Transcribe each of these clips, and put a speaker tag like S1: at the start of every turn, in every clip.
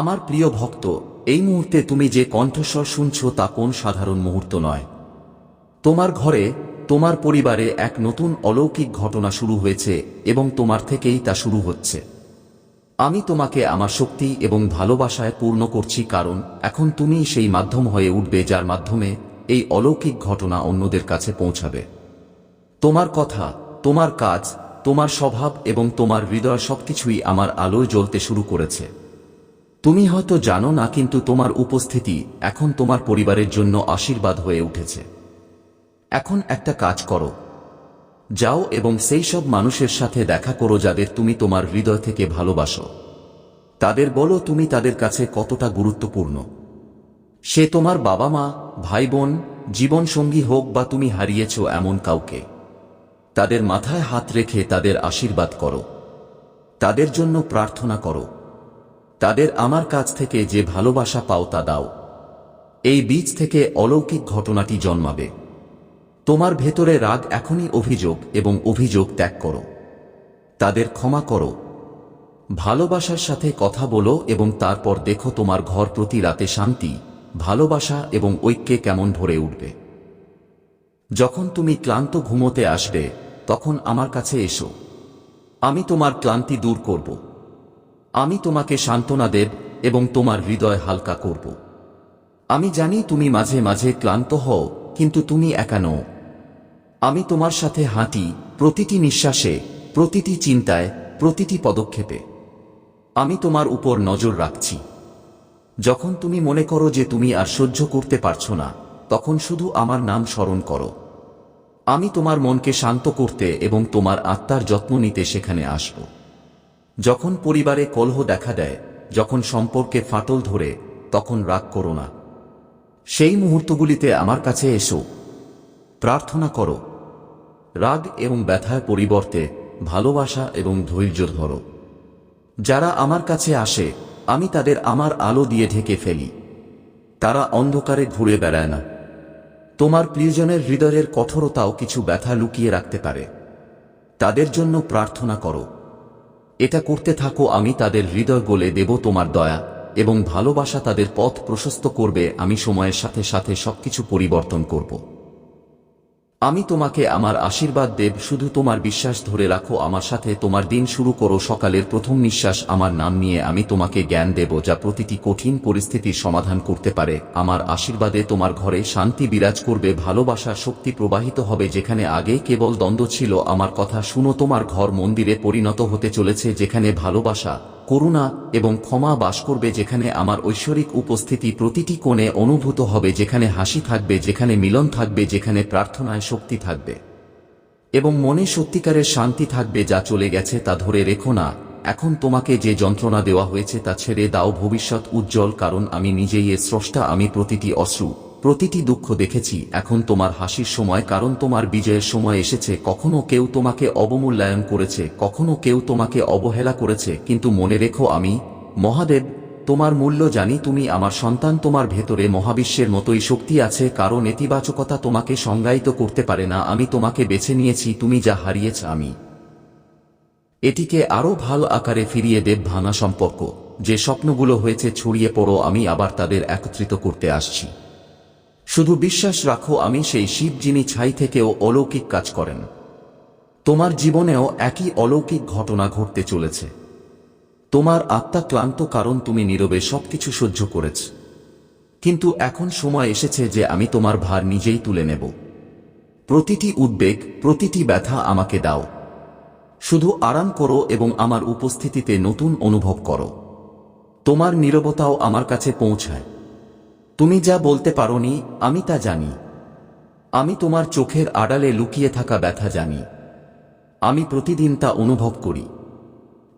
S1: আমার প্রিয় ভক্ত, এই মুহূর্তে তুমি যে কণ্ঠস্বর শুনছ তা কোন সাধারণ মুহূর্ত নয়। তোমার ঘরে, তোমার পরিবারে এক নতুন অলৌকিক ঘটনা শুরু হয়েছে এবং তোমার থেকেই তা শুরু হচ্ছে। আমি তোমাকে আমার শক্তি এবং ভালোবাসায় পূর্ণ করছি কারণ এখন তুমি সেই মাধ্যম হয়ে উঠবে যার মাধ্যমে এই অলৌকিক ঘটনা অন্যদের কাছে পৌঁছাবে। তোমার কথা, তোমার কাজ, তোমার স্বভাব এবং তোমার হৃদয় সবকিছুই আমার আলোয় জ্বলতে শুরু করেছে। তুমি হয়তো জানো না, কিন্তু তোমার উপস্থিতি এখন তোমার পরিবারের জন্য আশীর্বাদ হয়ে উঠেছে। এখন একটা কাজ করো। যাও এবং সেই সব মানুষের সাথে দেখা করো যাদের তুমি তোমার হৃদয় থেকে ভালোবাসো। তাদের বলো তুমি তাদের কাছে কতটা গুরুত্বপূর্ণ। সে তোমার বাবা মা, ভাই বোন, জীবনসঙ্গী হোক বা তুমি হারিয়েছ এমন কাউকে। তাদের মাথায় হাত রেখে তাদের আশীর্বাদ করো। তাদের জন্য প্রার্থনা করো। তাদের আমার কাছ থেকে যে ভালোবাসা পাও তা দাও। এই বীজ থেকে অলৌকিক ঘটনাটি জন্মাবে। তোমার ভেতরে রাগ এখনই অভিযোগ এবং অভিযোগ ত্যাগ করো। তাদের ক্ষমা করো। ভালোবাসার সাথে কথা বলো এবং তারপর দেখো তোমার ঘর প্রতি রাতে শান্তি, ভালোবাসা এবং ঐক্যে কেমন ভরে উঠবে। যখন তুমি ক্লান্ত ঘুমোতে আসবে, তখন আমার কাছে এসো। আমি তোমার ক্লান্তি দূর করব। আমি তোমাকে সান্ত্বনা দেব এবং তোমার হৃদয় হালকা করব। আমি জানি তুমি মাঝে মাঝে ক্লান্ত হও, কিন্তু তুমি একা নও। আমি তোমার সাথে হাঁটি, প্রতিটি নিঃশ্বাসে, প্রতিটি চিন্তায়, প্রতিটি পদক্ষেপে। আমি তোমার উপর নজর রাখছি। যখন তুমি মনে করো যে তুমি আর সহ্য করতে পারছ না, তখন শুধু আমার নাম স্মরণ করো। আমি তোমার মনকে শান্ত করতে এবং তোমার আত্মার যত্ন নিতে সেখানে আসব। যখন পরিবারে কলহ দেখা দেয়, যখন সম্পর্কে ফাটল ধরে, তখন রাগ করো না। সেই মুহূর্তগুলিতে আমার কাছে এসো। প্রার্থনা করো। রাগ এবং ব্যথার পরিবর্তে ভালোবাসা এবং ধৈর্য ধরো। যারা আমার কাছে আসে, আমি তাদের আমার আলো দিয়ে ঢেকে ফেলি। তারা অন্ধকারে ঘুরে বেড়ায় না। তোমার প্রিয়জনের হৃদয়ের কঠোরতাও কিছু ব্যথা লুকিয়ে রাখতে পারে। তাদের জন্য প্রার্থনা করো। এটা করতে থাকো, আমি তাদের হৃদয় গোলে দেব তোমার দয়া, এবং ভালোবাসা তাদের পথ প্রশস্ত করবে, আমি সময়ের সাথে সাথে সবকিছু পরিবর্তন করব। আমি তোমাকে আমার আশীর্বাদ দেব, শুধু তোমার বিশ্বাস ধরে রাখো, আমার সাথে তোমার দিন শুরু করো, সকালের প্রথম নিঃশ্বাস আমার নাম নিয়ে আমি তোমাকে জ্ঞান দেব, যা প্রতিটি কঠিন পরিস্থিতির সমাধান করতে পারে। আমার আশীর্বাদে তোমার ঘরে শান্তি বিরাজ করবে, ভালোবাসা শক্তি প্রবাহিত হবে, যেখানে আগে কেবল দ্বন্দ্ব ছিল। আমার কথা শুনো, তোমার ঘর মন্দিরে পরিণত হতে চলেছে, যেখানে ভালোবাসা করুণা এবং ক্ষমা বাস করবে যেখানে আমার ঐশ্বরিক উপস্থিতি প্রতিটি কোণে অনুভূত হবে, যেখানে হাসি থাকবে, যেখানে মিলন থাকবে, যেখানে প্রার্থনায় শক্তি থাকবে। এবং মনে সত্যিকারের শান্তি থাকবে যা চলে গেছে তা ধরে রেখো না, এখন তোমাকে যে যন্ত্রণা দেওয়া হয়েছে তা ছেড়ে দাও, ভবিষ্যৎ উজ্জ্বল, কারণ আমি নিজেই এর স্রষ্টা, আমি প্রতিটি অশ্রু। প্রতিটি দুঃখ দেখেছি, এখন তোমার হাসির সময়, কারণ তোমার বিজয়ের সময় এসেছে, কখনো কেউ তোমাকে অবমূল্যায়ন করেছে, কখনো কেউ তোমাকে অবহেলা করেছে, কিন্তু মনে রেখো আমি, মহাদেব, তোমার মূল্য জানি, তুমি আমার সন্তান, তোমার ভেতরে মহাবিশ্বের মতোই শক্তি আছে, কারণ নেতিবাচকতা তোমাকে সংজ্ঞায়িত করতে পারে না, আমি তোমাকে বেছে নিয়েছি, তুমি যা হারিয়েছ আমি। এটিকে আরও ভালো আকারে ফিরিয়ে দেব ভাঙা সম্পর্ক, যে স্বপ্নগুলো হয়েছে, ছড়িয়ে পড়ো, আমি আবার তাদের একত্রিত করতে আসছি। শুধু বিশ্বাস রাখো আমি সেই শিব যিনি ছাই থেকেও অলৌকিক কাজ করেন। তোমার জীবনেও একই অলৌকিক ঘটনা ঘটতে চলেছে। তোমার আত্মা ক্লান্ত কারণ তুমি নীরবে সবকিছু সহ্য করেছ। কিন্তু এখন সময় এসেছে যে আমি তোমার ভার নিজেই তুলে নেব। প্রতিটি উদ্বেগ, প্রতিটি ব্যথা আমাকে দাও। শুধু আরাম করো এবং আমার উপস্থিতিতে নতুন অনুভব করো। তোমার নীরবতাও আমার কাছে পৌঁছায়। তুমি যা বলতে পারোনি, আমি তা জানি। আমি তোমার চোখের আড়ালে লুকিয়ে থাকা ব্যথা জানি। আমি প্রতিদিন তা অনুভব করি।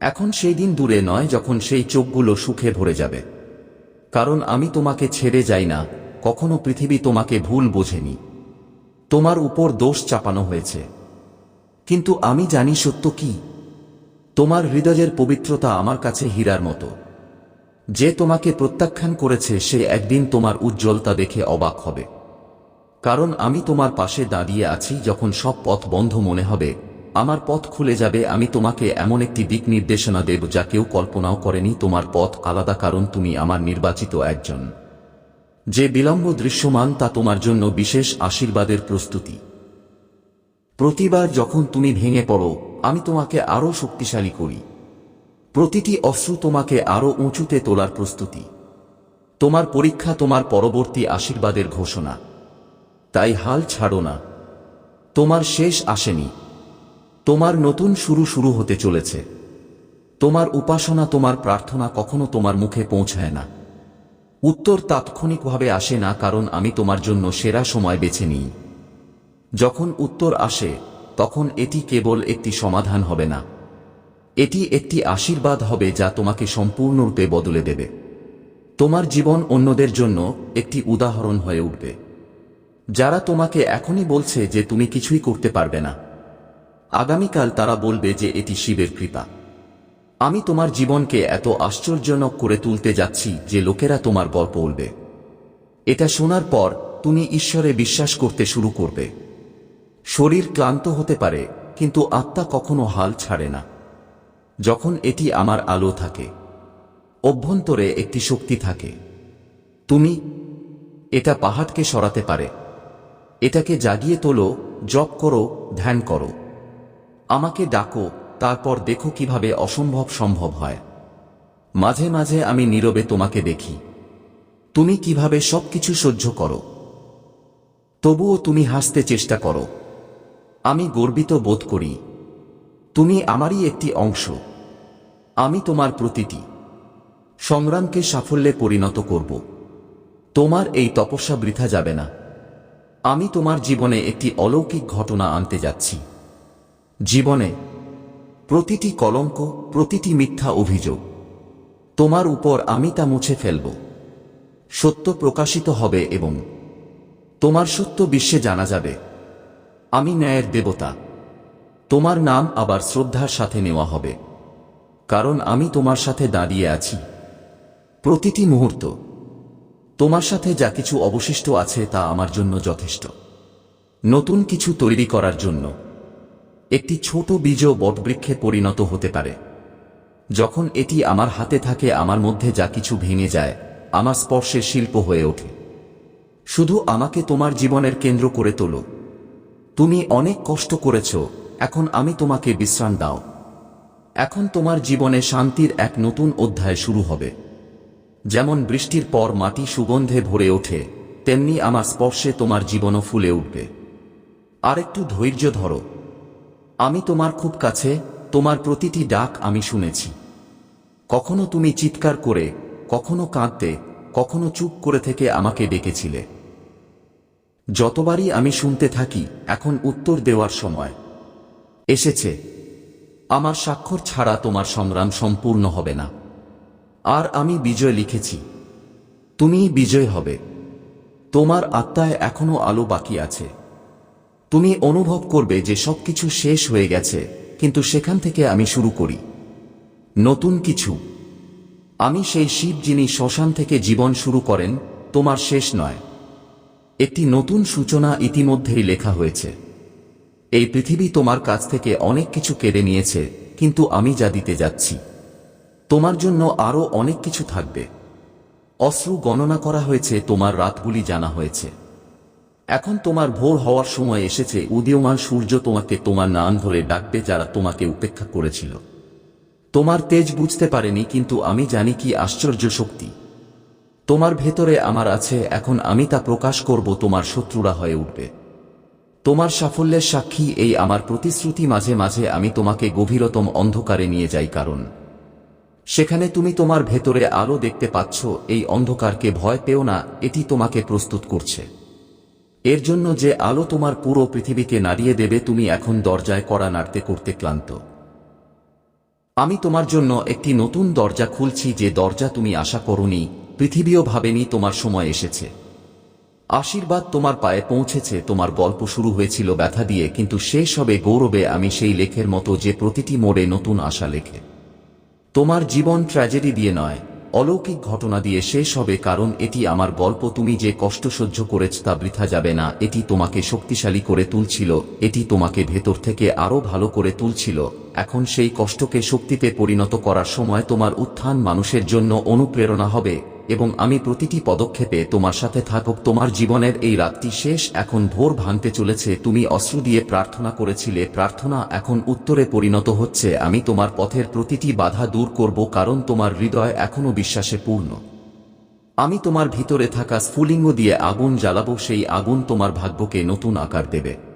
S1: এখন সেই দিন দূরে নয় যখন সেই চোখগুলো সুখে ভরে যাবে। কারণ আমি তোমাকে ছেড়ে যাই না, কখনো পৃথিবী তোমাকে ভুল বোঝেনি। তোমার উপর দোষ চাপানো হয়েছে। কিন্তু আমি জানি সত্য কি। তোমার হৃদয়ের পবিত্রতা আমার কাছে হীরার মতো। যে তোমাকে প্রত্যাখ্যান করেছে, সে একদিন তোমার উজ্জ্বলতা দেখে অবাক হবে। কারণ আমি তোমার পাশে দাঁড়িয়ে আছি যখন সব পথ বন্ধ মনে হবে। আমার পথ খুলে যাবে, আমি তোমাকে এমন একটি দিক নির্দেশনা দেব যা কেউ কল্পনাও করেনি তোমার পথ আলাদা কারণ তুমি আমার নির্বাচিত একজন। যে বিলম্ব দৃশ্যমান তা তোমার জন্য বিশেষ আশীর্বাদের প্রস্তুতি। প্রতিবার যখন তুমি ভেঙে পড়ো, আমি তোমাকে আরও শক্তিশালী করি। প্রতিটি অশ্রু তোমাকে আরও উঁচুতে তোলার প্রস্তুতি। তোমার পরীক্ষা তোমার পরবর্তী আশীর্বাদের ঘোষণা। তাই হাল ছাড়ো না। তোমার শেষ আসেনি। তোমার নতুন শুরু শুরু হতে চলেছে। তোমার উপাসনা, তোমার প্রার্থনা কখনো তোমার মুখে পৌঁছায় না। উত্তর তাৎক্ষণিকভাবে আসে না, কারণ আমি তোমার জন্য সেরা সময় বেছে নিই। যখন উত্তর আসে, তখন এটি কেবল একটি সমাধান হবে না। এটি একটি আশীর্বাদ হবে যা তোমাকে সম্পূর্ণরূপে বদলে দেবে। তোমার জীবন অন্যদের জন্য একটি উদাহরণ হয়ে উঠবে। যারা তোমাকে এখনই বলছে যে তুমি কিছুই করতে পারবে না, আগামীকাল তারা বলবে যে এটি শিবের কৃপা। আমি তোমার জীবনকে এত আশ্চর্যজনক করে তুলতে যাচ্ছি যে লোকেরা তোমার গল্প বলবে। এটা শোনার পর তুমি ঈশ্বরে বিশ্বাস করতে শুরু করবে। শরীর ক্লান্ত হতে পারে, কিন্তু আত্মা কখনো হাল ছাড়ে না। যখন এটি আমার আলো থাকে, অভ্যন্তরে একটি শক্তি থাকে। তুমি এটা পাহাড়কে সরাতে পারে। এটাকে জাগিয়ে তোলো, জপ করো, ধ্যান করো। আমাকে ডাকো, তারপর দেখো কীভাবে অসম্ভব সম্ভব হয়। মাঝে মাঝে আমি নীরবে তোমাকে দেখি। তুমি কীভাবে সবকিছু সহ্য করো। তবুও তুমি হাসতে চেষ্টা করো। আমি গর্বিত বোধ করি। তুমি আমারই একটি অংশ। আমি তোমার প্রতিটি সংগ্রামকে সাফল্যে পরিণত করব। তোমার এই তপস্যা বৃথা যাবে না। আমি তোমার জীবনে একটি অলৌকিক ঘটনা আনতে যাচ্ছি। জীবনে প্রতিটি কলঙ্ক, প্রতিটি মিথ্যা অভিযোগ, তোমার উপর আমি তা মুছে ফেলব। সত্য প্রকাশিত হবে এবং তোমার সত্য বিশ্বে জানা যাবে। আমি ন্যায়ের দেবতা। তোমার নাম আবার শ্রদ্ধার সাথে নেওয়া হবে। কারণ আমি তোমার সাথে দাঁড়িয়ে আছি। প্রতিটি মুহূর্ত, তোমার সাথে যা কিছু অবশিষ্ট আছে তা আমার জন্য যথেষ্ট। নতুন কিছু তৈরি করার জন্য একটি ছোট বীজও বটবৃক্ষে পরিণত হতে পারে। যখন এটি আমার হাতে থাকে, আমার মধ্যে যা কিছু ভেঙে যায়, আমার স্পর্শে শিল্প হয়ে ওঠে। শুধু আমাকে তোমার জীবনের কেন্দ্র করে তোলো। তুমি অনেক কষ্ট করেছ, এখন আমি তোমাকে বিশ্রাম দাও। এখন তোমার জীবনে শান্তির এক নতুন অধ্যায় শুরু হবে। যেমন বৃষ্টির পর মাটি সুগন্ধে ভরে ওঠে, তেমনি আমার স্পর্শে তোমার জীবনও ফুলে উঠবে। আর একটু ধৈর্য ধরো। আমি তোমার খুব কাছে, তোমার প্রতিটি ডাক আমি শুনেছি। কখনো তুমি চিৎকার করে, কখনো কাঁদতে, কখনো চুপ করে থেকে আমাকে ডেকেছিলে। যতবারই আমি শুনতে থাকি, এখন উত্তর দেওয়ার সময় এসেছে। আমার স্বাক্ষর ছাড়া তোমার সংগ্রাম সম্পূর্ণ হবে না। আর আমি বিজয় লিখেছি। তুমি বিজয় হবে। তোমার আত্মায় এখনও আলো বাকি আছে। তুমি অনুভব করবে যে সবকিছু শেষ হয়ে গেছে, কিন্তু সেখান থেকে আমি শুরু করি। নতুন কিছু। আমি সেই শিব যিনি শ্মশান থেকে জীবন শুরু করেন, তোমার শেষ নয়। একটি নতুন সূচনা ইতিমধ্যেই লেখা হয়েছে। এই পৃথিবী তোমার কাছ থেকে অনেক কিছু কেড়ে নিয়েছে, কিন্তু আমি যা দিতে যাচ্ছি। তোমার জন্য আরও অনেক কিছু থাকবে। অশ্রু গণনা করা হয়েছে, তোমার রাতগুলি জানা হয়েছে। এখন তোমার ভোর হওয়ার সময় এসেছে, উদীয়মান সূর্য তোমাকে তোমার নাম ধরে ডাকবে যারা তোমাকে উপেক্ষা করেছিল। তোমার তেজ বুঝতে পারেনি, কিন্তু আমি জানি কি আশ্চর্য শক্তি। তোমার ভেতরে আমার আছে, এখন আমি তা প্রকাশ করব, তোমার শত্রুরা হয়ে উঠবে। তোমার সাফল্যের সাক্ষী এই আমার প্রতিশ্রুতি মাঝে মাঝে আমি তোমাকে গভীরতম অন্ধকারে নিয়ে যাই কারণ। সেখানে তুমি তোমার ভেতরে আলো দেখতে পাচ্ছ, এই অন্ধকারকে ভয় পেও না, এটি তোমাকে প্রস্তুত করছে। এর জন্য যে আলো তোমার পুরো পৃথিবীকে নাড়িয়ে দেবে, তুমি এখন দরজায় কড়া নাড়তে করতে ক্লান্ত। আমি তোমার জন্য একটি নতুন দরজা খুলছি, যে দরজা তুমি আশা করনি, পৃথিবীও ভাবেনি তোমার সময় এসেছে। আশীর্বাদ তোমার পায়ে পৌঁছেছে, তোমার গল্প শুরু হয়েছিল ব্যথা দিয়ে, কিন্তু শেষ হবে গৌরবে, আমি সেই লেখের মতো যে প্রতিটি মোড়ে নতুন আশা লেখে। তোমার জীবন ট্র্যাজেডি দিয়ে নয়, অলৌকিক ঘটনা দিয়ে শেষ হবে, কারণ এটি আমার গল্প, তুমি যে কষ্ট সহ্য করেছ তা বৃথা যাবে না, এটি তোমাকে শক্তিশালী করে তুলছিল, এটি তোমাকে ভেতর থেকে আরও ভালো করে তুলছিল, এখন সেই কষ্টকে শক্তিতে পরিণত করার সময় তোমার উত্থান মানুষের জন্য অনুপ্রেরণা হবে। এবং আমি প্রতিটি পদক্ষেপে তোমার সাথে থাকুক। তোমার জীবনের এই রাতটি শেষ, এখন ভোর ভাঙতে চলেছে। তুমি অস্ত্র দিয়ে প্রার্থনা করেছিলে। প্রার্থনা এখন উত্তরে পরিণত হচ্ছে। আমি তোমার পথের প্রতিটি বাধা দূর করব, কারণ তোমার হৃদয় এখনও বিশ্বাসে পূর্ণ। আমি তোমার ভিতরে থাকা স্ফুলিঙ্গ দিয়ে আগুন জ্বালাবো। সেই আগুন তোমার ভাগ্যকে নতুন আকার দেবে।